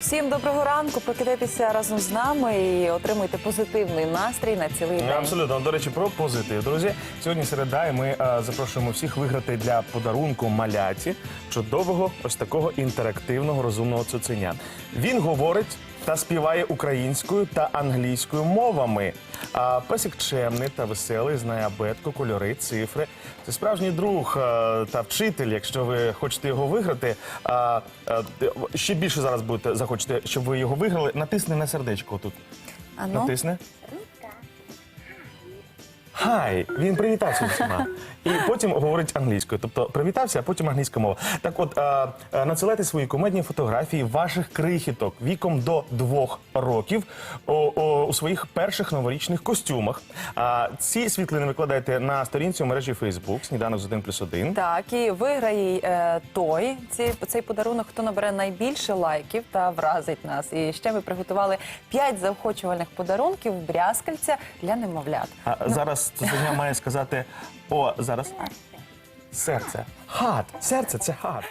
Всім доброго ранку. Прокидайтеся разом з нами і отримуйте позитивний настрій на цілий день. Абсолютно. До речі, про позитив. Друзі, сьогодні середа, і ми е, запрошуємо всіх виграти для подарунку маляті чудового ось такого інтерактивного розумного цуценя. Він говорить та співає українською та англійською мовами. А песик чемний та веселий, знає абетку, кольори, цифри. Це справжній друг е, та вчитель. Якщо ви хочете його виграти, а, е, ще більше зараз будете захочете, щоб ви його виграли. Натисни на сердечко тут. Натисни. Хай, він привітався з усіма. І потім говорить англійською. Тобто привітався, а потім англійська мова. Так от, а, а, надсилайте свої комедні фотографії ваших крихіток віком до двох років о, о, у своїх перших новорічних костюмах. А, ці світлини викладайте на сторінці у мережі Facebook Сніданок з 1 плюс 1. Так, і виграє е, той ці, цей подарунок, хто набере найбільше лайків та вразить нас. І ще ми приготували п'ять заохочувальних подарунків брязкальця для немовлят. А зараз цуценя має сказати: о, зараз серце. Хат. Серце це хат.